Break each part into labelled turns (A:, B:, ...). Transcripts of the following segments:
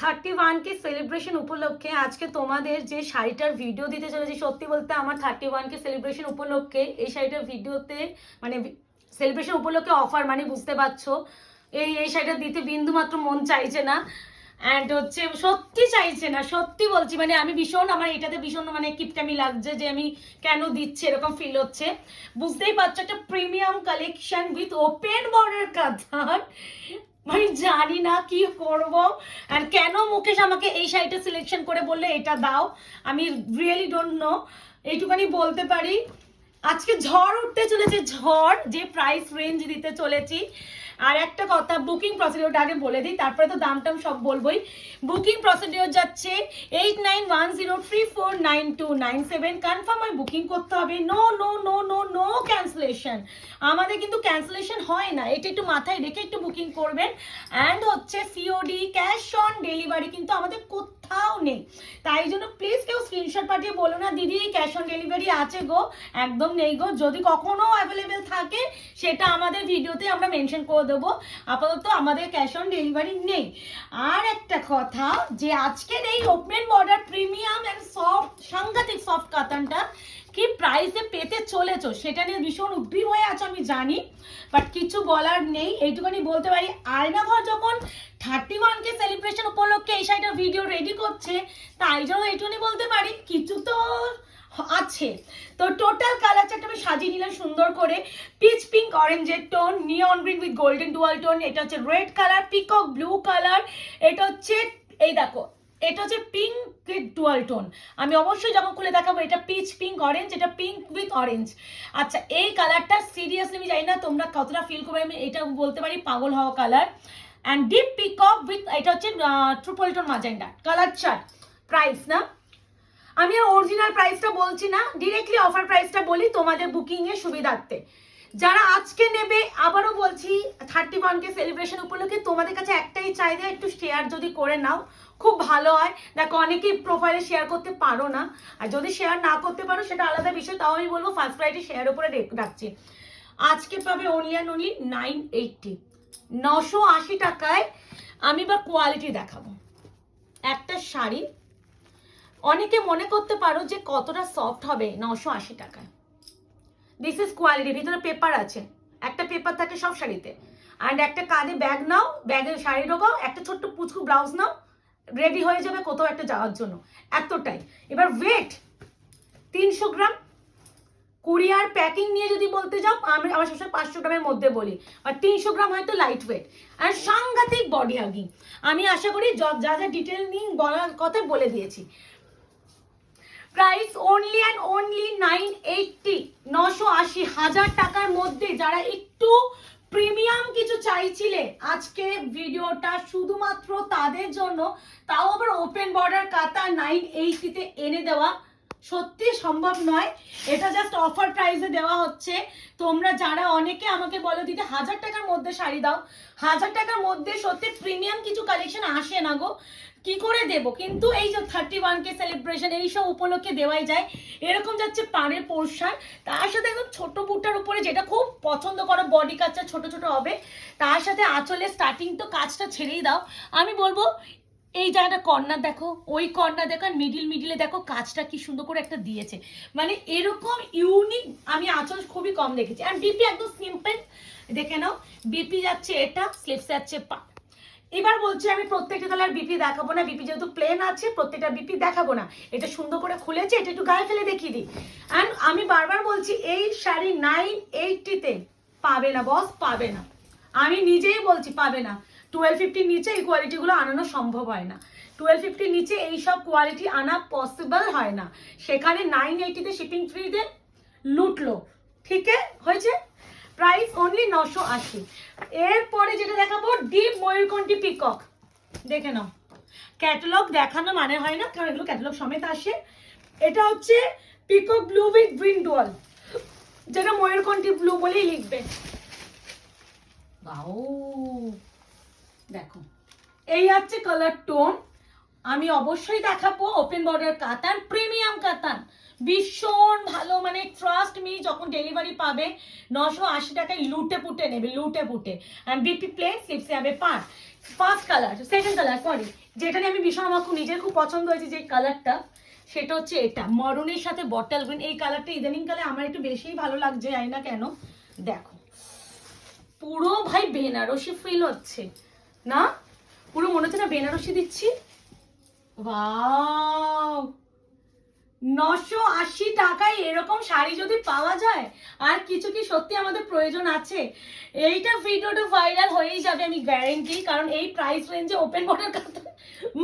A: Thirty ওয়ানকে celebration উপলক্ষে আজকে তোমাদের যে শাড়িটার ভিডিও দিতে চলেছি, সত্যি বলতে আমার থার্টি ওয়ানকে সেলিব্রেশন উপলক্ষে এই শাড়িটার ভিডিওতে মানে সেলিব্রেশন উপলক্ষে অফার মানে বুঝতে পারছ, এই এই শাড়িটা দিতে বিন্দু মাত্র মন চাইছে না। অ্যান্ড হচ্ছে সত্যি চাইছে না, সত্যি বলছি মানে আমি ভীষণ, আমার এটাতে ভীষণ মানে কিপটামি লাগছে যে আমি কেন দিচ্ছি, এরকম ফিল হচ্ছে। বুঝতেই পারছ, একটা premium collection with open border কাঁথার মানে জানি না কি করব। আর কেন মুকেশ আমাকে এই শাড়িটা সিলেকশন করে বললে এটা দাও? আমি রিয়েলি ডোন্ট নো এইটুখানি বলতে পারি। আজকে ঝড় উঠতে চলেছে, ঝড়, যে প্রাইস রেঞ্জ দিতে চলেছি। আর একটা কথা বুকিং প্রসিডিওরটা আগে বলে দিই, তারপরে তো দাম টাম সব বলবোই। বুকিং প্রসিডিওর যাচ্ছে eight nine one zero three four nine two nine seven confirm হয় বুকিং করতে হবে। No no no no no cancellation আমাদের কিন্তু ক্যান্সেলেশন হয় না। এটা একটু মাথায় রেখে একটু বুকিং করবেন। অ্যান্ড হচ্ছে সিওডি ক্যাশ অন ডেলিভারি কিন্তু আমাদের কোথাও নেই। তাই জন্য প্লিজ কেউ স্ক্রিনশট পাঠিয়ে বলো না, দিদি ক্যাশ অন ডেলিভারি আছে গো, একদম নেই গো। যদি কখনো অ্যাভেলেবেল থাকে, সেটা আমাদের ভিডিওতে আমরা মেনশন করে দেবো। আপাতত আমাদের ক্যাশ অন ডেলিভারি নেই। আর একটা কথা, যে আজকের এই open border premium and soft সাংঘাতিক সফট কাতানটা কি প্রাইসে পেতে চলেছো, সেটা নিয়ে ভীষণ উদ্গ্রীব হয়ে আছো, আমি জানি বাট কিছু বলার নেই। এইটুকুনি বলতে পারি আয়নাঘর যখন থার্টি ওয়ানকে সেলিব্রেশন উপলক্ষে এই শাড়িটা ভিডিও রেডি করছে, তাই জন্য এইটুকুনি বলতে পারি, কিছু তো আছে। তো টোটাল কালার চারটা আমি সাজিয়ে নিলাম সুন্দর করে। পিচ পিঙ্ক অরেঞ্জের tone neon green with golden dual tone এটা হচ্ছে red colour peacock blue colour এটা হচ্ছে, এই দেখো এটা হচ্ছে পিঙ্ক উইথ ডুয়াল টোন আমি অবশ্যই যখন খুলে দেখাবো, এটা পিচ পিঙ্ক অরেঞ্জ এটা পিঙ্ক উইথ অরেঞ্জ আচ্ছা এই কালারটা সিরিয়াসলি আমি জানি না তোমরা কতটা ফিল করবে, আমি এটা বলতে পারি পাগল হওয়া কালার অ্যান্ড ডিপ পিক পিকক উইথ এটা হচ্ছে triple tone magenta colour chart price না? আমি অরিজিনাল প্রাইসটা বলছি না ডিরেক্টলি অফার প্রাইসটা বলি তোমাদের বুকিং এর সুবিধার্থে। যারা আজকে নেবে, আবারও বলছি থার্টি ওয়ানকে সেলিব্রেশন উপলক্ষে তোমাদের কাছে একটাই চাহিদা, একটু শেয়ার যদি করে নাও খুব ভালো হয়। দেখো, অনেকেই প্রোফাইলে শেয়ার করতে পারো না। আর যদি শেয়ার না করতে পারো, সেটা আলাদা বিষয়। তাও আমি বলব ফার্স্ট প্রাইডে শেয়ার উপরে রাখছি। আজকে পাবে only and only nine eighty নশো আশি টাকায় আমি বা কোয়ালিটি দেখাবো। একটা শাড়ি। অনেকে মনে করতে পারো যে কতটা সফট হবে নশো আশি টাকায়। দিস ইজ কোয়ালিটি ভিতরে পেপার আছে। একটা পেপার থাকে সব শাড়িতে। অ্যান্ড একটা কাঁধে ব্যাগ নাও ব্যাগে শাড়ি ঢোকাও, একটা ছোট্ট পুচকু ব্লাউজ নাও রেডি হয়ে যাবে কোথাও একটা যাওয়ার জন্য। এতটাই। এবার ওয়েট তিনশো গ্রাম। কুরিয়ার প্যাকিং নিয়ে যদি বলতে যাও, আমি আমার সবসময় পাঁচশো গ্রামের মধ্যে বলি। আর তিনশো গ্রাম হয়তো লাইট ওয়েট আর সাংঘাতিক বডি হাগিং আমি আশা করি যা যা ডিটেল নিয়ে বলার কথা বলে দিয়েছি। Price only and only nine eighty নশো আশি হাজার টাকার মধ্যে যারা একটু প্রিমিয়াম কিছু চাইছিলে। আজকে ভিডিওটা শুধুমাত্র তাদের জন্য, তাও আবার ওপেন বর্ডার কাতা নাইন এইটিতে এনে দেওয়া। সত্যি সম্ভব নয়। এটা জাস্ট অফার প্রাইসে দেওয়া হচ্ছে। তোমরা যারা অনেকে আমাকে বলো, দিদি, হাজার টাকার মধ্যে শাড়ি দাও। হাজার টাকার মধ্যে সত্যি প্রিমিয়াম কিছু কালেকশন আসে না গো। কি করে দেব? কিন্তু এই যে থার্টি ওয়ান কে সেলিব্রেশন এইসব উপলক্ষে দেওয়াই যায়। এরকম যাচ্ছে পাড়ের পোর্শন তার সাথে একদম ছোট বুটার উপরে যেটা খুব পছন্দ করো বডি কাজটা ছোট ছোট হবে, তার সাথে আঁচলে স্টার্টিং তো কাজটা ছেড়েই দাও। আমি বলব এই জায়গাটা কর্নার দেখো, ওই কর্নার দেখো মিডিল মিডিলে দেখো, কাজটা কি সুন্দর করে একটা দিয়েছে। মানে এরকম ইউনিক আমি আঁচল খুবই কম দেখেছি। আর বিপি একদম সিম্পল দেখে নাও। বিপি যাচ্ছে এটা স্লিপস যাচ্ছে পা। এবার বলছি আমি প্রত্যেকটা আর বিপি দেখাবো না। বিপি যেহেতু প্লেন আছে, প্রত্যেকটা বিপি দেখাবো না। এটা সুন্দর করে খুলেছে, এটা একটু গায়ে ফেলে দেখিয়ে দিই। অ্যান্ড আমি বারবার বলছি, এই শাড়ি নাইন এইটটিতে পাবে না বস পাবে না। আমি নিজেই বলছি, পাবে না। টুয়েলভ ফিফটির নিচে এই কোয়ালিটিগুলো আনানো সম্ভব হয় না। টুয়েলভ ফিফটির নিচে এই সব কোয়ালিটি আনা পসিবল হয় না। সেখানে নাইন এইটিতে শিপিং ফ্রিতে লুটলো। ঠিক হয়েছে? প্রাইস অনলি নশো আশি। এরপরে যেটা দেখাবো ডিপ ময়ূরকণ্ঠী পিকক দেখে নাও। ক্যাটালগ দেখানো মানে হয় না, কারণ এগুলো ক্যাটালগ সমেত আসে। এটা হচ্ছে peacock blue with green dual যেটা ময়ূরকণ্ঠী ব্লু বলেই লিখবে। বাউ দেখো, এই হচ্ছে কালার টোন আমি অবশ্যই দেখাবো ওপেন বর্ডার কাতান প্রিমিয়াম কাতান ভীষণ ভালো মানে ট্রাস্ট মি যখন ডেলিভারি পাবে, নশো আশি টাকায় লুটে পুটে নেবে, লুটে পুটে। অ্যান্ড বিপি প্লেন স্লিপসে যাবে পাঁচ first colour second colour sorry যেটা নিয়ে আমি ভীষণ আমার খুব নিজের খুব পছন্দ হয়েছে যে কালারটা সেটা হচ্ছে এটা মরুনের সাথে বটল গ্রিন এই কালারটা ইদানিং কালে আমার একটু বেশিই ভালো লাগছে, জানি না কেন। দেখো, পুরো ভাই বেনারসি ফিল হচ্ছে। না? পুরো মনে হচ্ছে না বেনারসি দিচ্ছি। ওয়াও! নশো আশি টাকায় এরকম শাড়ি যদি পাওয়া যায়, আর কিছু কি সত্যি আমাদের প্রয়োজন আছে? এইটা ভিডিওটা ভাইরাল হয়েই যাবে, আমি গ্যারেন্টি কারণ এই প্রাইস রেঞ্জে ওপেন করার বর্ডার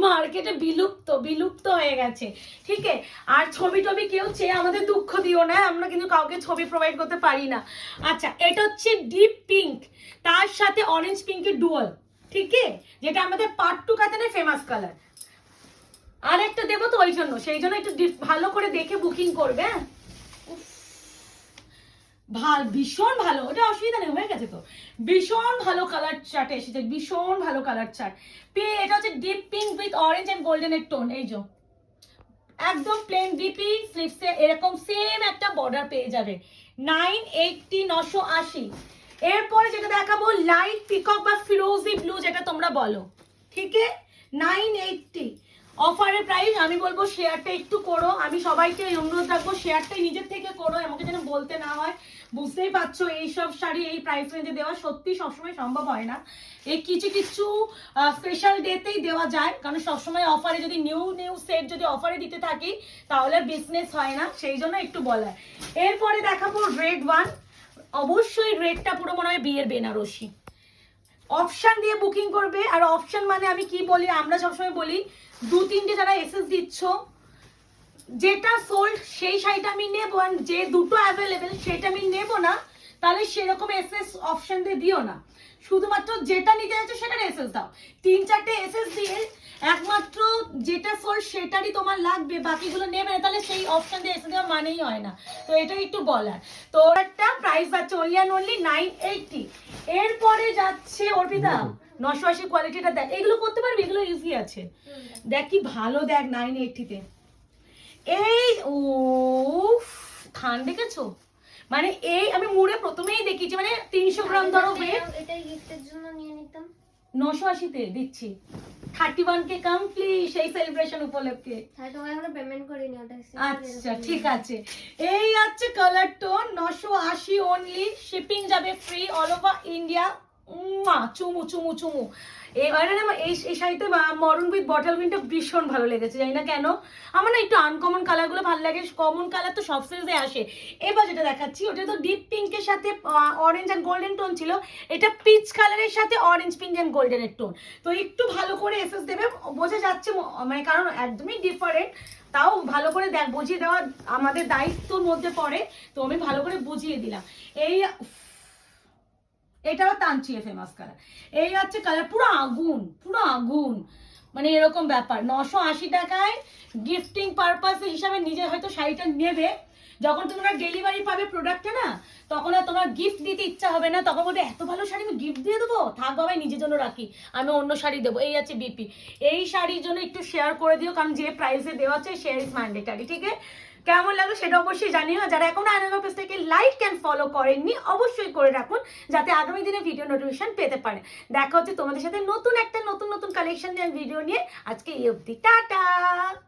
A: মার্কেটে বিলুপ্ত বিলুপ্ত হয়ে গেছে। ঠিক আর ছবি টবি কেউ চেয়ে আমাদের দুঃখ দিও না, আমরা কিন্তু কাউকে ছবি প্রোভাইড করতে পারি না। আচ্ছা এটা হচ্ছে ডিপ পিঙ্ক তার সাথে অরেঞ্জ পিঙ্কের ডুয়াল ঠিক আছে যেটা আমাদের পার্ট টু কাতানের ফেমাস কালার আর একটা দেবো তো ওই জন্য, সেই জন্য একটু ভালো করে দেখে বুকিং করবে হ্যাঁ। ভালো, ভীষণ ভালো, ওটা অসুবিধা নেই, হয়ে গেছে তো। ভীষণ ভালো কালার চার্ট এসেছে, ভীষণ ভালো কালার চার্ট পে এটা হচ্ছে deep pink with orange and গোল্ডেনের টোন এই যে। একদম প্লেন ডিপি স্লিপসে এরকম সেম একটা বর্ডার পেয়ে যাবে। নাইন এইটটি নশো আশি। এরপরে যেটা দেখাবো লাইট পিকক বা ফিরোজি ব্লু যেটা তোমরা বলো। ঠিক নাইন এইটটি অফারের প্রাইস আমি বলব শেয়ারটা একটু করো। আমি সবাইকে অনুরোধ রাখব শেয়ারটাই নিজের থেকে করো আমাকে যেন বলতে না হয়। বুঝতেই পারছ, এইসব শাড়ি এই প্রাইস রেঞ্জে দেওয়া সত্যি সবসময় সম্ভব হয় না। এই কিছু কিছু স্পেশাল ডেতেই দেওয়া যায়, কারণ সবসময় অফারে যদি নিউ নিউ সেট যদি অফারে দিতে থাকি, তাহলে বিজনেস হয় না, সেই জন্য একটু বলা এরপরে দেখাবো রেড ওয়ান অবশ্যই রেডটা পুরো মনে হয় বিয়ের বেনারসি। অপশান দিয়ে বুকিং করবে, আর অপশান মানে আমি কি বলি, আমরা সবসময় বলি, দু, তিনটে যারা এসএস দিচ্ছ, যেটা সোল্ড সেই শাড়িটা আমি নেব আর যে দুটো অ্যাভেলেবেল সেটা আমি নেব না, তাহলে সেরকম এসএস অপশান দিয়ে দিও না। শুধুমাত্র যেটা নিতে যাচ্ছ সেটার এসএস দাও। তিন, চারটে এসএস দিয়ে একমাত্র যেটা সোল্ড সেটারই তোমার লাগবে বাকিগুলো নেবে না তাহলে সেই অপশন দিয়ে এসে দেওয়া মানেই হয় না। তো এটা একটু বলার। তো ওর একটা প্রাইস পাচ্ছে only and only nine eighty এরপরে যাচ্ছে অর্পিতা নশো আশি কোয়ালিটিটা দেখ এগুলো করতে পারবি? এগুলো ইজি আছে। দেখ কি ভালো দেখ নাইন এইটটিতে এই ও থান দেখেছ? মানে এই আমি মুড়ে প্রথমেই দেখিছি মানে তিনশো গ্রাম ধরো ওয়েট
B: এটাই গিফটের জন্য নিয়ে নিতাম।
A: নশো আশিতে দিচ্ছি। থার্টি ওয়ান কে কমপ্লিট সেই সেলিব্রেশন উপলক্ষে। আচ্ছা ঠিক আছে। এই আছে কালার টোন নশো আশি অনলি শিপিং যাবে ফ্রি অল ওভার ইন্ডিয়া চুমু চুমু চুমু। না আমার এই এই শাড়িতে মরুন উইথ বটল গ্রিনটা ভীষণ ভালো লেগেছে, জানি না কেন। আমার না একটু আনকমন কালারগুলো ভালো লাগে কমন কালার তো সব সিরিজে আসে। এবার যেটা দেখাচ্ছি, ওটা তো ডিপ পিঙ্কের সাথে অরেঞ্জ অ্যান্ড গোল্ডেন টোন ছিল। এটা পিচ কালারের সাথে অরেঞ্জ পিঙ্ক অ্যান্ড গোল্ডেনের টোন তো একটু ভালো করে এসএস দেবে, বোঝা যাচ্ছে মানে কারণ একদমই ডিফারেন্ট তাও ভালো করে দেখ, বুঝিয়ে দেওয়া আমাদের দায়িত্বর মধ্যে পড়ে। তো আমি ভালো করে বুঝিয়ে দিলাম। এই এটাও তানচিয়ে ফেমাস কালার এই হচ্ছে কালার পুরো আগুন পুরো আগুন। মানে এরকম ব্যাপার। নশো আশি টাকায় গিফটিং পারপাস হিসাবে নিজে হয়তো শাড়িটা নেবে। যখন তোমরা ডেলিভারি পাবে প্রোডাক্টটা না, তখন আর তোমার গিফট দিতে ইচ্ছা হবে না। তখন বলবে, এত ভালো শাড়ি আমি গিফট দিয়ে দেবো? থাক বাবাই নিজের জন্য রাখি। আমি অন্য শাড়ি দেবো। এই আছে বিপি এই শাড়ির জন্য একটু শেয়ার করে দিও, কারণ যে প্রাইসে দেওয়া আছে শেয়ার ইজ ম্যান্ডেটারি ঠিক আছে কেমন লাগল সেটা অবশ্যই জানিও। যারা এখনও আয়নাগর থেকে লাইক অ্যান্ড ফলো করেননি, অবশ্যই করে রাখুন, যাতে আগামী দিনে ভিডিও নোটিফিকেশন পেতে পারে। দেখা হচ্ছে তোমাদের সাথে নতুন একটা, নতুন নতুন কালেকশন ভিডিও নিয়ে। আজকে এই অবধি। টাটা!